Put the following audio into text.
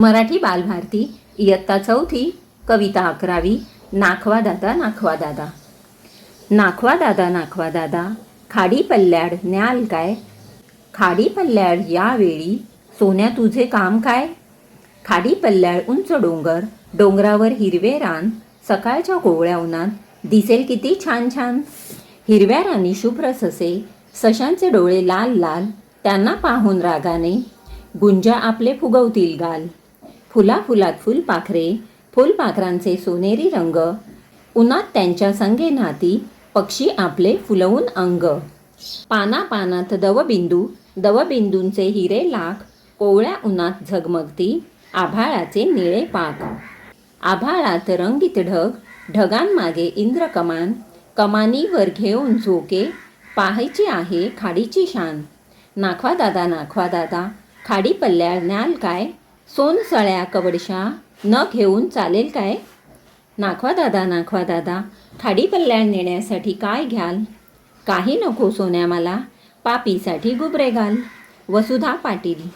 मराठी बालभारती इयत्ता चौथी कविता अकरावी नाखवा दादा नाखवा दादा. नाखवा दादा नाखवा दादा खाडी पल्ल्याड न्याल काय? खाडी पल्ल्याड यावेळी सोन्या तुझे काम काय? खाडी पल्ल्याड उंच डोंगर डोंगरावर हिरवे रान सकाळच्या कोवळ्या उन्हात दिसेल किती छान छान. हिरव्या रानी शुभ्र ससे सशांचे डोळे लाल लाल त्यांना पाहून रागाने गुंजा आपले फुगवतील गाल. फुला फुलात फुलपाखरे फुलपाखरांचे सोनेरी रंग. उन्हात त्यांच्या संगे नाती पक्षी आपले फुलवून अंग. पाना पानात दवबिंदू दवबिंदूंचे हिरे लाख. कोवळ्या उन्हात झगमगती आभाळाचे निळे पाक. आभाळात रंगीत ढग ढगांमागे इंद्रकमान कमानीवर घेऊन झोके पाहायची आहे खाडीची शान. नाखवा दादा नाखवा दादा खाडी पल्ल्या न्याल काय? सोनसळ्या कवडशा न घेऊन चालेल काय? नाखवा दादा नाखवा दादा खाडी पल्ल्याळ नेण्यासाठी काय घ्याल? काही नको सोन्या मला पापीसाठी गुबरे घाल वसुधा पाटील.